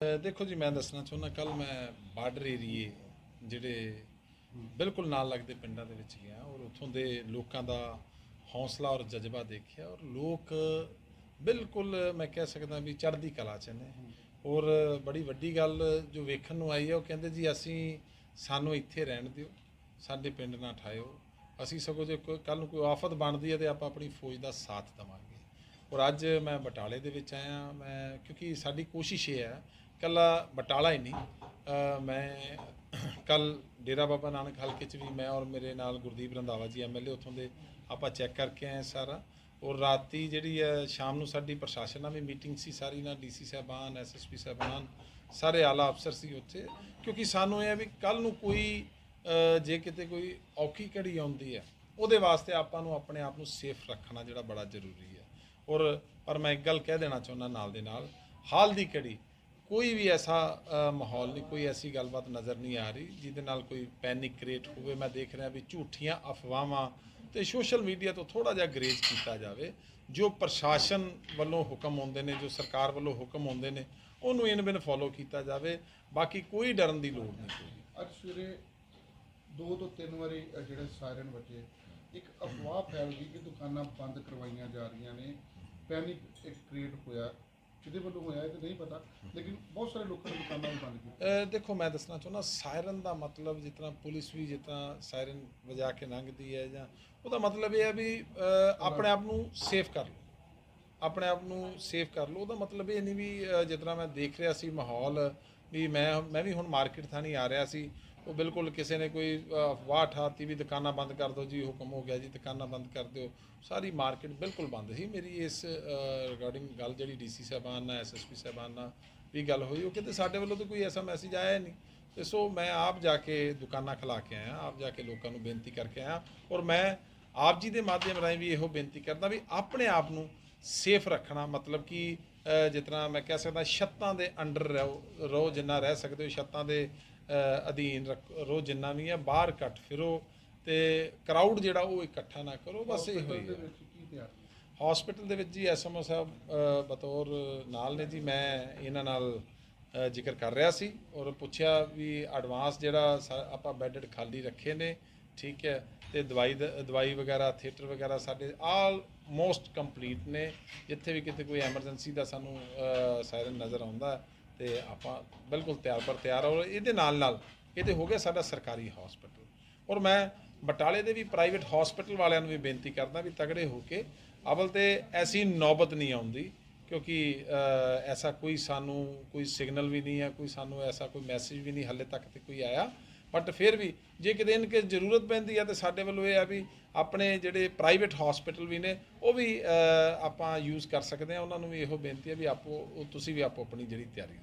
ਦੇਖੋ ਜੀ, ਮੈਂ ਦੱਸਣਾ ਚਾਹੁੰਦਾ ਕੱਲ ਮੈਂ ਬਾਰਡਰ ਏਰੀਏ ਜਿਹੜੇ ਬਿਲਕੁਲ ਨਾਲ ਲੱਗਦੇ ਪਿੰਡਾਂ ਦੇ ਵਿੱਚ ਗਿਆ ਔਰ ਉੱਥੋਂ ਦੇ ਲੋਕਾਂ ਦਾ ਹੌਸਲਾ ਔਰ ਜਜ਼ਬਾ ਦੇਖਿਆ ਔਰ ਲੋਕ ਬਿਲਕੁਲ ਮੈਂ ਕਹਿ ਸਕਦਾ ਵੀ ਚੜ੍ਹਦੀ ਕਲਾ ਚ ਨੇ ਔਰ ਬੜੀ ਵੱਡੀ ਗੱਲ ਜੋ ਵੇਖਣ ਨੂੰ ਆਈ ਹੈ, ਉਹ ਕਹਿੰਦੇ ਜੀ, ਅਸੀਂ ਸਾਨੂੰ ਇੱਥੇ ਰਹਿਣ ਦਿਓ, ਸਾਡੇ ਪਿੰਡ ਨਾ ਠਾਇਓ, ਅਸੀਂ ਸਗੋਂ ਜੇ ਕੋਈ ਕੱਲ ਨੂੰ ਕੋਈ ਆਫਤ ਬਣਦੀ ਹੈ ਤੇ ਆਪਾਂ ਆਪਣੀ ਫੌਜ ਦਾ ਸਾਥ ਦੇਵਾਂਗੇ। ਔਰ ਅੱਜ ਮੈਂ ਬਟਾਲੇ ਦੇ ਵਿੱਚ ਆਇਆ, ਮੈਂ ਕਿਉਂਕਿ ਸਾਡੀ ਕੋਸ਼ਿਸ਼ ਇਹ ਹੈ ਕੱਲਾ ਬਟਾਲਾ ਹੀ ਨਹੀਂ। ਮੈਂ ਕੱਲ ਡੇਰਾ ਬਾਬਾ ਨਾਨਕ ਹਲਕੇ 'ਚ ਵੀ ਮੈਂ ਔਰ ਮੇਰੇ ਨਾਲ ਗੁਰਦੀਪ ਰੰਧਾਵਾ ਜੀ ਐਮਐਲਏ ਉੱਥੋਂ ਦੇ ਆਪਾਂ ਚੈੱਕ ਕਰਕੇ ਆਏ ਸਾਰਾ। ਔਰ ਰਾਤੀ ਜਿਹੜੀ ਹੈ ਸ਼ਾਮ ਨੂੰ ਸਾਡੀ ਪ੍ਰਸ਼ਾਸਨ ਨਾਲ ਵੀ ਮੀਟਿੰਗ ਸੀ ਸਾਰੀ ਨਾਲ, ਡੀਸੀ ਸਾਹਿਬਾਨ ਐਸਐਸਪੀ ਸਾਹਿਬਾਨ, ਸਾਰੇ ਆਲਾ ਅਫਸਰ ਸੀ ਉੱਥੇ। ਕਿਉਂਕਿ ਸਾਨੂੰ ਇਹ ਹੈ ਵੀ ਕੱਲ ਨੂੰ ਕੋਈ ਜੇ ਕਿਤੇ ਕੋਈ ਔਖੀ ਘੜੀ ਆਉਂਦੀ ਹੈ, ਉਹਦੇ ਵਾਸਤੇ ਆਪਾਂ ਨੂੰ ਆਪਣੇ ਆਪ ਨੂੰ ਸੇਫ ਰੱਖਣਾ ਜਿਹੜਾ ਬੜਾ ਜ਼ਰੂਰੀ ਹੈ। ਔਰ ਪਰ ਮੈਂ ਇੱਕ ਗੱਲ ਕਹਿ ਦੇਣਾ ਚਾਹੁੰਦਾ ਨਾਲ ਦੇ ਨਾਲ, ਹਾਲ ਦੀ ਘੜੀ ਕੋਈ ਵੀ ਐਸਾ ਮਾਹੌਲ ਨਹੀਂ ਕੋਈ ਐਸੀ ਗੱਲਬਾਤ ਨਜ਼ਰ ਨਹੀਂ ਆ ਰਹੀ ਜਿਹਦੇ ਨਾਲ ਕੋਈ ਪੈਨਿਕ ਕ੍ਰੀਏਟ ਹੋਵੇ। ਮੈਂ ਦੇਖ ਰਿਹਾ ਵੀ ਝੂਠੀਆਂ ਅਫਵਾਹਾਂ ਤੇ ਸੋਸ਼ਲ ਮੀਡੀਆ ਤੋਂ ਥੋੜਾ ਜਿਹਾ ਗਰੇਜ ਕੀਤਾ ਜਾਵੇ। ਜੋ ਪ੍ਰਸ਼ਾਸਨ ਵੱਲੋਂ ਹੁਕਮ ਆਉਂਦੇ ਨੇ ਜੋ ਸਰਕਾਰ ਵੱਲੋਂ ਹੁਕਮ ਆਉਂਦੇ ਨੇ ਉਹਨੂੰ ਇਨ ਬਿਨ ਫੋਲੋ ਕੀਤਾ ਜਾਵੇ। ਬਾਕੀ ਕੋਈ ਡਰਨ ਦੀ ਲੋੜ ਨਹੀਂ ਕੋਈ। ਅੱਜ ਸਵੇਰੇ ਦੋ ਤੋਂ ਤਿੰਨ ਵਾਰੀ ਅ, ਜਿਹੜੇ ਸਾਇਰਨ ਵੱਜੇ ਇੱਕ ਅਫਵਾਹ ਫੈਲ ਗਈ ਕਿ ਦੁਕਾਨਾਂ ਬੰਦ ਕਰਵਾਈਆਂ ਜਾ ਰਹੀਆਂ ਨੇ। ਪੈਨਿਕ ਇੱਕ ਕ੍ਰੀਏਟ ਹੋਇਆ। ਕਿਹਦੇ ਵੱਲੋਂ ਹੋਇਆ ਇਹ ਤਾਂ ਨਹੀਂ ਪਤਾ ਲੇਕਿਨ ਬਹੁਤ ਸਾਰੇ ਲੋਕਾਂ ਨੇ ਦੁਕਾਨਾਂ ਵੀ ਬੰਦ ਕੀਤੀਆਂ। ਅ, ਦੇਖੋ ਮੈਂ ਦੱਸਣਾ ਚਾਹੁੰਦਾ ਸਾਇਰਨ ਦਾ ਮਤਲਬ ਜਿਸ ਤਰ੍ਹਾਂ ਪੁਲਿਸ ਵੀ ਜਿਸ ਤਰ੍ਹਾਂ ਸਾਇਰਨ ਵਜਾ ਕੇ ਲੰਘਦੀ ਹੈ ਜਾਂ ਉਹਦਾ ਮਤਲਬ ਇਹ ਹੈ ਵੀ ਅ, ਆਪਣੇ ਆਪ ਨੂੰ ਸੇਫ ਕਰ ਲਓ। ਆਪਣੇ ਆਪ ਨੂੰ ਸੇਫ ਕਰ ਲਓ। ਉਹਦਾ ਮਤਲਬ ਇਹ ਨਹੀਂ ਵੀ ਅ, ਜਿਸ ਤਰ੍ਹਾਂ ਮੈਂ ਦੇਖ ਰਿਹਾ ਸੀ ਮਾਹੌਲ ਵੀ ਮੈਂ ਮੈਂ ਵੀ ਹੁਣ ਮਾਰਕੀਟ ਥਾਣੀ ਆ ਰਿਹਾ ਸੀ। ਉਹ ਬਿਲਕੁਲ ਕਿਸੇ ਨੇ ਕੋਈ ਅਫਵਾਹ ਠਾਤੀ ਵੀ ਦੁਕਾਨਾਂ ਬੰਦ ਕਰ ਦਿਓ ਜੀ ਹੁਕਮ ਹੋ ਗਿਆ ਜੀ ਦੁਕਾਨਾਂ ਬੰਦ ਕਰ ਦਿਓ। ਸਾਰੀ ਮਾਰਕੀਟ ਬਿਲਕੁਲ ਬੰਦ ਸੀ। ਮੇਰੀ ਇਸ ਰਿਗਾਰਡਿੰਗ ਗੱਲ ਜਿਹੜੀ ਡੀਸੀ ਸਾਹਿਬਾਨ ਨਾਲ ਐਸਐਸਪੀ ਸਾਹਿਬਾਨ ਨਾਲ ਵੀ ਗੱਲ ਹੋਈ ਉਹ ਕਹਿੰਦੇ ਸਾਡੇ ਵੱਲੋਂ ਤਾਂ ਕੋਈ ਐਸਾ ਮੈਸੇਜ ਆਇਆ ਹੀ ਨਹੀਂ। ਤੇ ਸੋ ਮੈਂ ਆਪ ਜਾ ਕੇ ਦੁਕਾਨਾਂ ਖਿਲਾ ਕੇ ਆਇਆ ਆਪ ਜਾ ਕੇ ਲੋਕਾਂ ਨੂੰ ਬੇਨਤੀ ਕਰਕੇ ਆਇਆ ਔਰ ਮੈਂ ਆਪ ਜੀ ਦੇ ਮਾਧਿਅਮ ਰਾਹੀਂ ਵੀ ਇਹੋ ਬੇਨਤੀ ਕਰਦਾ ਵੀ ਆਪਣੇ ਆਪ ਨੂੰ ਸੇਫ ਰੱਖਣਾ ਮਤਲਬ ਕਿ ਅ, ਜਿਸ ਤਰ੍ਹਾਂ ਮੈਂ ਕਹਿ ਸਕਦਾ ਛੱਤਾਂ ਦੇ ਅੰਡਰ ਰਹੋ ਰਹੋ ਜਿੰਨਾ ਰਹਿ ਸਕਦੇ ਹੋ ਛੱਤਾਂ ਦੇ ਅਧੀਨ ਰੱਖ- ਜਿੰਨਾ ਵੀ ਹੈ ਬਾਹਰ ਘੱਟ ਫਿਰੋ ਤੇ ਕਰਾਊਡ ਜਿਹੜਾ ਉਹ ਇਕੱਠਾ ਨਾ ਕਰੋ ਬਸ ਇਹੋ ਹੀ ਦੇ ਹੈ ਵਿੱਚ ਕੀ ਤਿਆਰ? ਹਸਪੀਟਲ ਦੇ ਵਿੱਚ ਜੀ ਐਸਐਮਓ ਸਾਹਿਬ ਬਤੌਰ ਨਾਲ ਨੇ ਜੀ ਮੈਂ ਇਹਨਾਂ ਨਾਲ ਜ਼ਿਕਰ ਕਰ ਰਿਹਾ ਸੀ ਔਰ ਪੁੱਛਿਆ ਵੀ ਐਡਵਾਂਸ ਜਿਹੜਾ ਆਪਾਂ ਬੈੱਡਡ ਖਾਲੀ ਰੱਖੇ ਨੇ ਠੀਕ ਹੈ ਤੇ ਦਵਾਈ ਦਵਾਈ ਵਗੈਰਾ ਥੀਏਟਰ ਵਗੈਰਾ ਸਾਡੇ ਆਲ ਮੋਸਟ ਕੰਪਲੀਟ ਨੇ। ਜਿੱਥੇ ਵੀ ਕਿਤੇ ਕੋਈ ਐਮਰਜੈਂਸੀ ਦਾ ਸਾਨੂੰ ਸਾਇਰਨ ਨਜ਼ਰ ਆਉਂਦਾ ਤੇ ਆਪਾਂ ਬਿਲਕੁਲ ਤਿਆਰ ਪਰ ਤਿਆਰ ਔਰ ਇਹਦੇ ਨਾਲ ਨਾਲ ਇਹ ਤੇ ਹੋ ਗਿਆ ਸਾਡਾ ਸਰਕਾਰੀ ਹਸਪੀਟਲ ਔਰ ਮੈਂ ਬਟਾਲੇ ਦੇ ਵੀ ਪ੍ਰਾਈਵੇਟ ਹਸਪੀਟਲ ਵਾਲਿਆਂ ਨੂੰ ਵੀ ਬੇਨਤੀ ਕਰਦਾ ਵੀ ਤਗੜੇ ਹੋ ਕੇ ਅਵਲ ਤੇ ਐਸੀ ਨੌਬਤ ਨਹੀਂ ਆਉਂਦੀ ਕਿਉਂਕਿ ਐਸਾ ਕੋਈ ਸਾਨੂੰ ਕੋਈ ਸਿਗਨਲ ਵੀ ਨਹੀਂ ਹੈ ਕੋਈ ਸਾਨੂੰ ਐਸਾ ਕੋਈ ਮੈਸੇਜ ਵੀ ਨਹੀਂ ਹੱਲੇ ਤੱਕ ਤੇ ਕੋਈ ਆਇਆ। ਬਟ ਫਿਰ ਵੀ ਜੇ ਕਿਤੇ ਇਨ ਕੇ ਜ਼ਰੂਰਤ ਪੈਂਦੀ ਹੈ ਤੇ ਸਾਡੇ ਵੱਲੋਂ ਇਹ ਆ ਵੀ ਆਪਣੇ ਜਿਹੜੇ ਪ੍ਰਾਈਵੇਟ ਹਸਪੀਟਲ ਵੀ ਨੇ, ਉਹ ਵੀ ਆਪਾਂ ਯੂਜ਼ ਕਰ ਸਕਦੇ ਹਾਂ ਉਹਨਾਂ ਨੂੰ ਵੀ ਇਹੋ ਬੇਨਤੀ ਹੈ ਵੀ ਆਪੋ ਉਹ ਤੁਸੀਂ ਵੀ ਆਪੋ ਆਪਣੀ ਜਿਹੜੀ ਤਿਆਰੀ